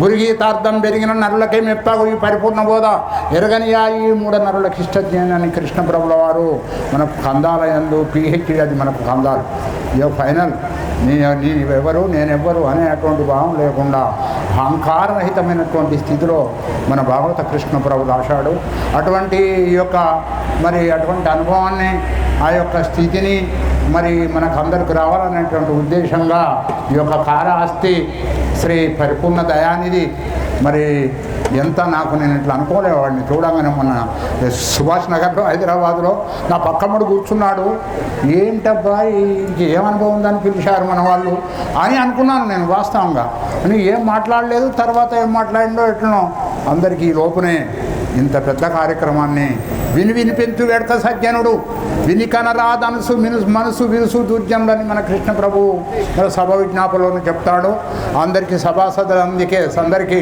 గురుగీతార్థం పెరిగిన నరులకే మెప్పగు ఈ పరిపూర్ణ బోధ. ఎరగనియా ఈ మూడ నరులకి ఇష్టజ్ఞానాన్ని కృష్ణ ప్రభుల వారు మనకు కందాలయందు పిహెచ్డి అది మనకు కందాలు. ఇక ఫైనల్ నీ నీ ఎవరు నేనెవ్వరు అనేటువంటి భావం లేకుండా అహంకారరహితమైనటువంటి స్థితిలో మన భాగవత కృష్ణ ప్రభు రాశాడు. అటువంటి ఈ యొక్క మరి అటువంటి అనుభవాన్ని ఆ యొక్క స్థితిని మరి మనకు అందరికి రావాలనేటువంటి ఉద్దేశంగా ఈ యొక్క కారాస్తి శ్రీ పరిపూర్ణ దయానిధి మరి ఎంత నాకు నేను ఇట్లా అనుకోలేవాడిని. చూడగానే మొన్న సుభాష్ నగర్లో హైదరాబాద్లో నా పక్కమ్మడు కూర్చున్నాడు. ఏంటబ్బా ఇంక ఏం అనుభవం ఉందని పిలిచారు మన వాళ్ళు అని అనుకున్నాను నేను వాస్తవంగా. అని ఏం మాట్లాడలేదు తర్వాత ఏం మాట్లాడిండో ఎట్లనో. అందరికీ ఈ లోపునే ఇంత పెద్ద కార్యక్రమాన్ని విని వినిపించు వెడత సజ్జనుడు. విని కనరాదనసు మినుసు మనసు విరుసు దుర్జనుడని మన కృష్ణ ప్రభు మన సభ విజ్ఞాపనలో చెప్తాడు. అందరికీ సభాసదులు అందుకే అందరికీ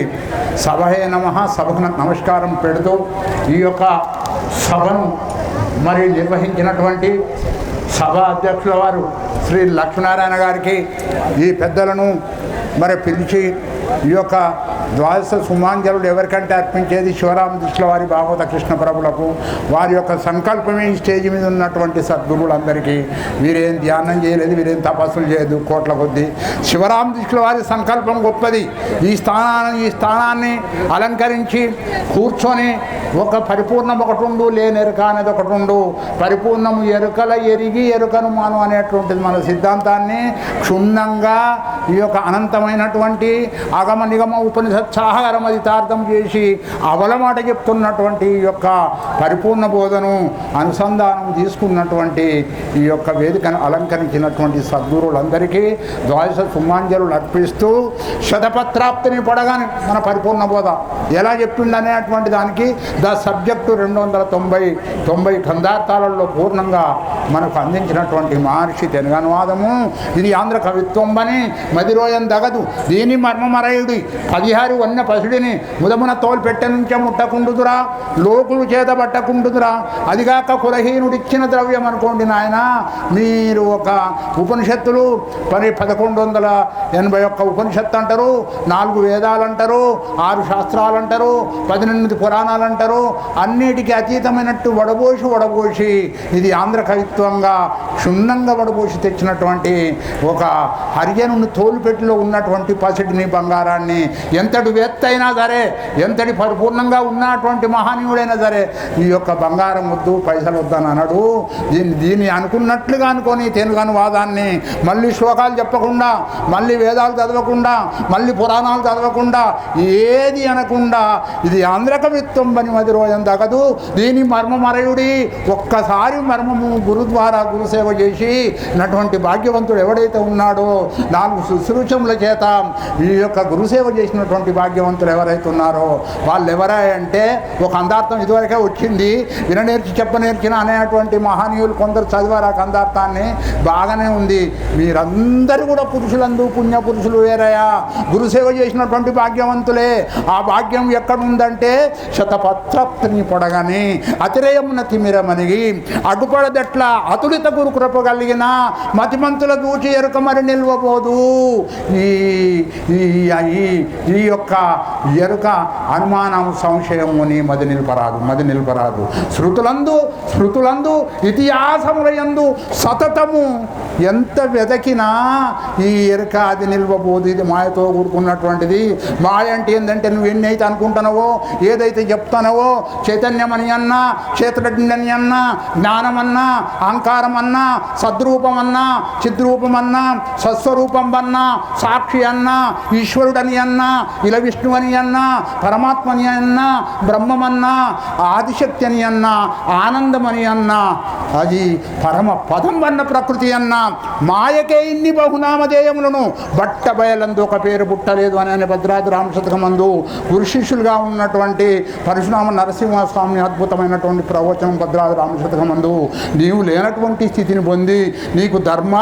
సభయే నమ సభకు నమస్కారం పెడుతూ ఈ యొక్క సభను మరి నిర్వహించినటువంటి సభ అధ్యక్షుల వారు శ్రీ లక్ష్మీనారాయణ గారికి ఈ పెద్దలను మరి పిలిచి ఈ యొక్క ద్వాదశ సుమాంజలుడు ఎవరికంటే అర్పించేది శివరామ దృష్టిల వారి భాగవత కృష్ణ ప్రభులకు వారి యొక్క సంకల్పమే ఈ స్టేజ్ మీద ఉన్నటువంటి సద్గురువులందరికీ వీరేం ధ్యానం చేయలేదు వీరేం తపస్సులు చేయలేదు కోట్ల కొద్దీ. శివరామ దృష్టిల వారి సంకల్పం గొప్పది. ఈ స్థానాన్ని ఈ స్థానాన్ని అలంకరించి కూర్చొని ఒక పరిపూర్ణం ఒకటి ఉండు లేని ఎరుక అనేది ఒకటి ఉండు. పరిపూర్ణము ఎరుకల ఎరిగి ఎరుకను మాను అనేటువంటిది మన సిద్ధాంతాన్ని క్షుణ్ణంగా ఈ యొక్క అనంతమైనటువంటి అగమ నిగమ ఉపనిషత్సాహకరం అధితార్థం చేసి అవలమాట చెప్తున్నటువంటి ఈ యొక్క పరిపూర్ణ బోధను అనుసంధానం తీసుకున్నటువంటి ఈ యొక్క వేదికను అలంకరించినటువంటి సద్గురులందరికీ ద్వాదశ సుమాంజలు అర్పిస్తూ శతపత్రాప్తిని పడగానే మన పరిపూర్ణ బోధ. ఎలా చెప్పిండనేటువంటి దానికి ద సబ్జెక్టు రెండు వందల తొంభై తొంభై కందార్థాలలో పూర్ణంగా మనకు అందించినటువంటి మహర్షి తెలుగు అనువాదము ఇది ఆంధ్ర కవిత్వం అని మదిరోయం దగదు. దీని మర్మమరయుడి పదిహారు వన్న పసుడిని ముదమున తోలు పెట్టనుంచే ముట్టకుండుదురా లోకులు చేత పట్టకుండుదురా అదిగాక కులహీనుడిచ్చిన ద్రవ్యం అనుకోండి నాయన మీరు ఒక ఉపనిషత్తులు పని పదకొండు వందల ఎనభై ఒక్క ఉపనిషత్తు అంటారు నాలుగు వేదాలు అంటారు ఆరు శాస్త్రాలు అంటారు పద్దెనిమిది పురాణాలు అంటారు అన్నిటికీ అతీతమైనట్టు వడబోసి వడబోసి ఇది ఆంధ్ర కవిత్వంగా క్షుణ్ణంగా వడబోసి తెచ్చినటువంటి ఒక హరిజనుని తోలుపెట్టిలో ఉన్నటువంటి పసిడిని బంగారాన్ని ఎంతటి వేత్త అయినా సరే ఎంతటి పరిపూర్ణంగా ఉన్నటువంటి మహానీయుడైనా సరే ఈ యొక్క బంగారం వద్దు పైసలు వద్దని అనడు. దీన్ని దీన్ని అనుకున్నట్లుగా అనుకొని తెలుగు అనువాదాన్ని మళ్ళీ శ్లోకాలు చెప్పకుండా మళ్ళీ వేదాలు చదవకుండా మళ్ళీ పురాణాలు చదవకుండా ఏది అనకుండా ఇది ఆంధ్రకవిత్వం పని మది రోజం తగదు దీని మర్మమరయుడి ఒక్కసారి మర్మము గురు ద్వారా గురుసేవ చేసి నటువంటి భాగ్యవంతుడు ఎవడైతే ఉన్నాడో నాలుగు శుశ్రూషముల చేత ఈ యొక్క గురుసేవ చేసినటువంటి భాగ్యవంతులు ఎవరైతే ఉన్నారో వాళ్ళు ఎవరా అంటే ఒక అందార్థం ఇదివరకే వచ్చింది. విననేర్చి చెప్పనేర్చిన అనేటువంటి మహనీయులు కొందరు చదివారు ఆ కందార్థాన్ని. బాగానే ఉంది. మీరందరూ కూడా పురుషులందు పుణ్య పురుషులు వేరయా. గురుసేవ చేసినటువంటి భాగ్యవంతులే. ఆ భాగ్య ఎక్కడుందంటే శతపత్రప్తిని పొడగని అతిరేయమున తిమిరమనిగి అడ్డుపడదట్ల అతులిత గురు కృప కలిగిన మతిమంతుల దూచి ఎరుక మరి నిల్వబోదు. ఈ ఈ యొక్క ఎరుక అనుమానం సంశయము నీ మది నిలపరాదు మది నిలపరాదు శృతులందు శృతులందు ఇతిహాసములయందు సతతము ఎంత వెదకినా ఈ ఎరుక అది నిల్వబోదు. ఇది మాయతో కూడుకున్నటువంటిది. మాయ అంటే ఏంటంటే నువ్వు ఎన్ని ఏదైతే అనుకుంటున్నావో ఏదైతే చెప్తానవో చైతన్యమని అన్నా క్షేత్రజ్ఞని అన్నా జ్ఞానమన్నా అహంకారం అన్నా సద్రూపం అన్నా చిద్రూపమన్నా సస్వరూపం అన్నా సాక్షి అన్నా ఈశ్వరుడని అన్నా ఇల విష్ణు అని అన్నా పరమాత్మని అన్నా బ్రహ్మమన్నా ఆదిశక్తి అని అన్నా ఆనందమని అన్నా అది పరమ పదం వన్న ప్రకృతి అన్నా మాయకే ఇన్ని బహునామధేయములను బట్ట బయలందు ఒక పేరు పుట్టలేదు అని అనే భద్రాది రామశతకమందు పురుష శిష్యులుగా ఉన్నటువంటి పరశురామ నరసింహస్వామి అద్భుతమైనటువంటి ప్రవచనం భద్రాది రామశతకమందు. నీవు లేనటువంటి స్థితిని పొంది నీకు ధర్మ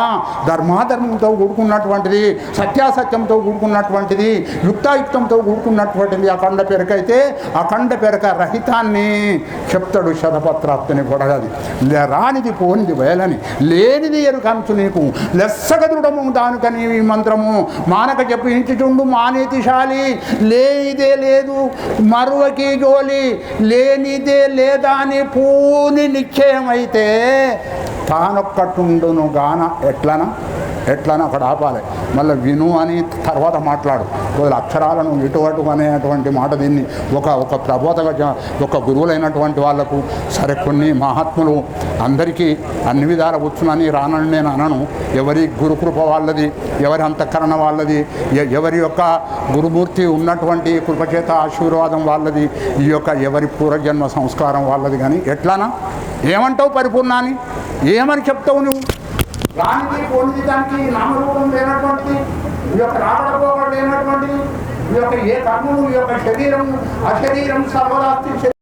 ధర్మాధర్మంతో కూడుకున్నటువంటిది సత్యాసత్యంతో కూడుకున్నటువంటిది యుక్తాయుక్తంతో కూడుకున్నటువంటిది అఖండ పెరకైతే అఖండ పెరక రహితాన్ని చెప్తాడు శతపత్రాప్తిని గొడగది రానిది పోనిది వేలని లేనిది ఎరుకంచు నీకు. లెస్సగ దృఢము దానికని ఈ మంత్రము. మానక జపించుచుండు మానేతిశాలి. లేనిదే లేదు. మరువకి జోలి లేనిదే లేదా అని పూని నిశ్చయమైతే తానొక్కటుండును గాన. ఎట్లనా? ఎట్లన? అక్కడ ఆపాలి. మళ్ళీ విను అని తర్వాత మాట్లాడు. కొద్ది అక్షరాలను ఇటువంటి అనేటువంటి మాట దీన్ని ఒక ఒక ప్రబోధక ఒక గురువులైనటువంటి వాళ్ళకు సరే కొన్ని మహాత్ములు అందరికీ అన్ని విధాల వచ్చునని రానని నేను అనను. ఎవరి గురుకృప వాళ్ళది ఎవరి అంతఃకరణ వాళ్ళది ఎవరి యొక్క గురుమూర్తి ఉన్నటువంటి కృపచేత ఆశీర్వాదం వాళ్ళది ఈ యొక్క ఎవరి పూర్వజన్మ సంస్కారం వాళ్ళది కానీ ఎట్లానా? ఏమంటావు పరిపూర్ణాన్ని? ఏమని చెప్తావు నువ్వు? దానికి పొంది దానికి నామరూపం లేనటువంటి ఈ యొక్క రావడపోవడం లేనటువంటి ఈ యొక్క ఏ కర్మము ఈ యొక్క శరీరం అశరీరం సర్వదాస్తి